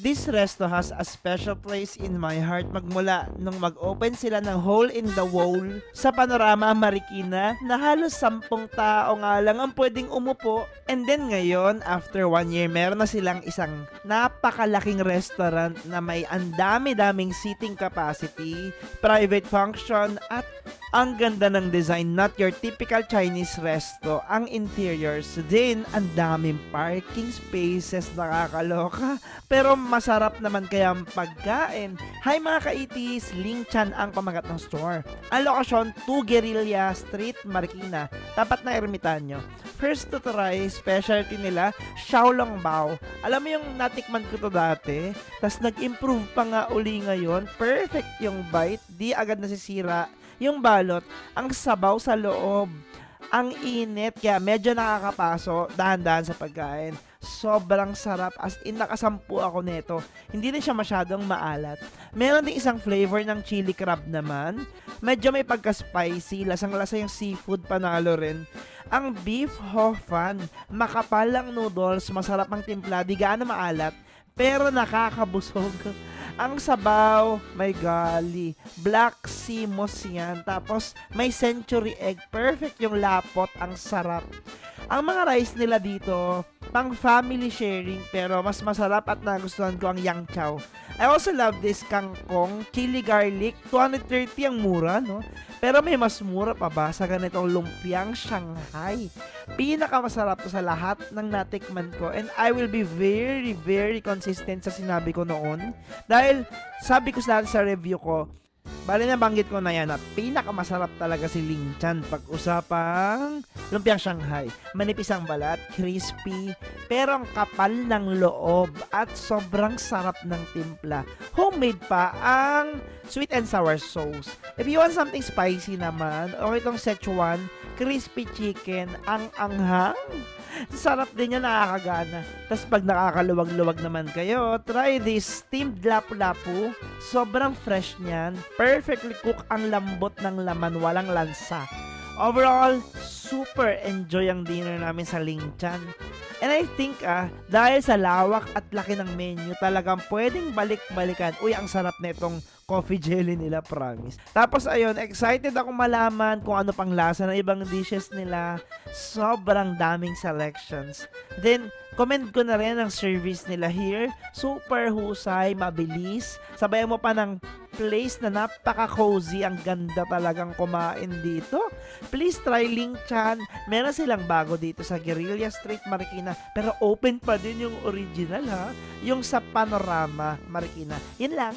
This resto has a special place in my heart magmula nung mag-open sila ng hole in the wall sa Panorama Marikina na halos sampung tao nga lang ang pwedeng umupo. And then ngayon, after one year, meron na silang isang napakalaking restaurant na may andami-daming seating capacity, private function, at ang ganda ng design, not your typical Chinese resto. Ang interiors din, ang daming parking spaces, nakakaloka. Pero masarap naman kaya ang pagkain. Hi mga ka-itis, Ling Chan ang pamagat ng store. Ang lokasyon, 2 Guerrilla Street, Marikina. Tapat na ermitanyo. First to try, specialty nila, Xiaolong Bao. Alam mo yung natikman ko to dati, tas nag-improve pa nga uli ngayon. Perfect yung bite, di agad nasisira yung balot, ang sabaw sa loob. Ang init, kaya medyo nakakapaso, dahan-dahan sa pagkain. Sobrang sarap, as in nakasampu ako nito. Hindi rin siya masyadong maalat. Meron din isang flavor ng chili crab naman. Medyo may pagka-spicy, lasang-lasa yung seafood, panalo rin. Ang beef ho fan, makapal ang noodles, masarap ang timpla, di gaano maalat, pero nakakabusog. Ang sabaw, may gali. Black sea moss yan. Tapos, may century egg. Perfect yung lapot. Ang sarap. Ang mga rice nila dito, pang family sharing, pero mas masarap at nagustuhan ko ang yang chow. I also love this kangkong, chili garlic. 230 ang mura, no? Pero may mas mura pa ba sa ganitong lumpiang Shanghai? Pinakamasarap to sa lahat ng natikman ko and I will be very, very consistent sa sinabi ko noon. Dahil sabi ko sa sa review ko, Bali na banggit ko na yan na pinakamasarap talaga si Ling Chan pag usapang lumpiang Shanghai. Manipis ang balat, crispy, pero ang kapal ng loob at sobrang sarap ng timpla. Homemade pa ang sweet and sour sauce. If you want something spicy naman, okay itong Szechuan crispy chicken, ang anghang. Sarap din yan, nakakagana. Tapos pag nakakaluwag-luwag naman kayo, try this steamed lapu-lapu. Sobrang fresh niyan. Perfectly cooked ang lambot ng laman, walang lansa. Overall, super enjoy ang dinner namin sa Lingchan. And I think ah, dahil sa lawak at laki ng menu, talagang pwedeng balik-balikan. Uy, ang sarap na itong coffee jelly nila, promise. Tapos ayun, excited ako malaman kung ano pang lasa ng ibang dishes nila. Sobrang daming selections. Then, comment ko na rin ang service nila here. Super husay, mabilis. Sabayan mo pa ng place na napaka-cozy. Ang ganda talagang kumain dito. Please try Ling Chan. Meron silang bago dito sa Guerrilla Street, Marikina. Pero open pa din yung original ha. Yung sa Panorama, Marikina. Yun lang.